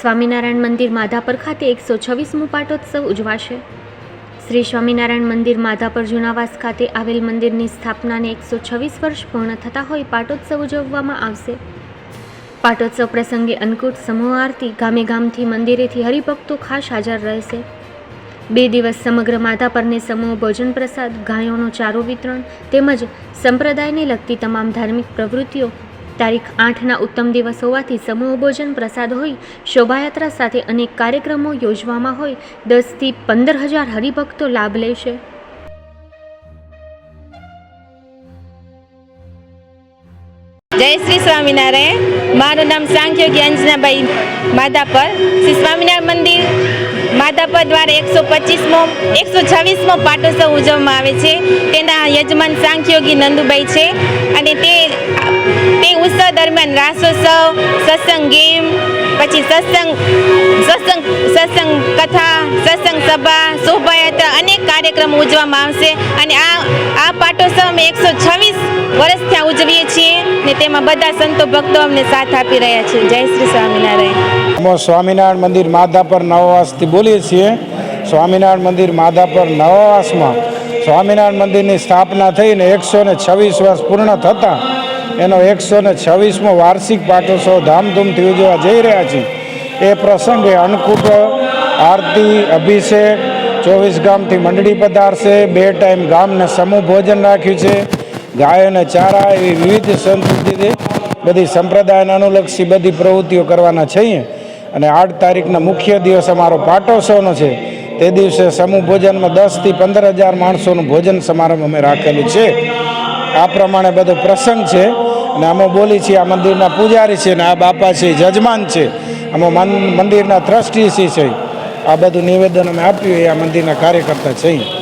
સ્વામિનારાયણ મંદિર માધાપર ખાતે એકસો છવ્વીસમું પાટોત્સવ ઉજવાશે. શ્રી સ્વામિનારાયણ મંદિર માધાપર જૂનાવાસ ખાતે આવેલ મંદિરની સ્થાપનાને એકસો છવ્વીસ વર્ષ પૂર્ણ થતા હોય પાટોત્સવ ઉજવવામાં આવશે. પાટોત્સવ પ્રસંગે અન્નકૂટ સમૂહ આરતી ગામે ગામથી મંદિરેથી હરિભક્તો ખાસ હાજર રહેશે. બે દિવસ સમગ્ર માધાપરને સમૂહ ભોજન પ્રસાદ, ગાયોનો ચારો વિતરણ તેમજ સંપ્રદાયને લગતી તમામ ધાર્મિક પ્રવૃત્તિઓ તારીખ આઠના ઉત્તમ દિવસ હોવાથી સમૂહ ભોજન પ્રસાદ હોય, શોભાયાત્રા સાથે અનેક કાર્યક્રમો યોજવામાં હોય, દસથી પંદર હજાર હરિભક્તો લાભ લેશે. જય શ્રી સ્વામિનારાયણ. મારું નામ સાંખ્યોગી અંજનાબાઈ માધાપર. શ્રી સ્વામિનારાયણ મંદિર માધાપર દ્વારા એકસો પચીસમો, એકસો છવ્વીસમો પાટોત્સવ ઉજવવામાં આવે છે. તેના યજમાન સાંખ્યોગી નંદુભાઈ છે અને તે તે ઉત્સવ દરમિયાન રાસોત્સવ સત્સંગ ગેમ પછી સત્સંગ સત્સંગ સત્સંગ કથા સત્સંગ સભા શોભાયાત્રા અનેક કાર્યક્રમો ઉજવવામાં આવશે અને આ આ પાટોત્સવ અમે એકસો છવ્વીસ વર્ષથી આ ઉજવીએ છીએ ને તેમાં બધા સંતો ભક્તો અમને સાથ આપી રહ્યા છે જય શ્રી સ્વામિનારાયણ અમે સ્વામિનારાયણ મંદિર માધાપર નવવાસથી બોલીએ છીએ સ્વામિનારાયણ મંદિર માધાપર નવવાસમાં સ્વામિનારાયણ મંદિરની સ્થાપના થઈને એકસો ને છવ્વીસ વર્ષ પૂર્ણ થતાં એનો એકસો ને છવ્વીસમો વાર્ષિક પાટોત્સવ ધામધૂમથી ઉજવવા જઈ રહ્યા છીએ. એ પ્રસંગે અન્નકૂટ, આરતી, અભિષેક, ચોવીસ ગામથી મંડળી પધારશે. બે ટાઈમ ગામને સમૂહ ભોજન રાખ્યું છે. ગાયોને ચારા એવી વિવિધ સંસ્કૃતિથી બધી સંપ્રદાયને અનુલક્ષી બધી પ્રવૃત્તિઓ કરવાના છીએ. અને આઠ તારીખના મુખ્ય દિવસ અમારો પાટોત્સવનો છે. તે દિવસે સમૂહ ભોજનમાં દસથી પંદર હજાર માણસોનું ભોજન સમારંભ અમે રાખેલું છે. આ પ્રમાણે બધો પ્રસંગ છે. અને અમે બોલી છીએ આ મંદિરના પૂજારી છે અને આ બાપા છે જજમાન છે. અમે મંદિરના ટ્રસ્ટી છે આ બધું નિવેદન અમે આપ્યું, એ આ મંદિરના કાર્યકર્તા છીએ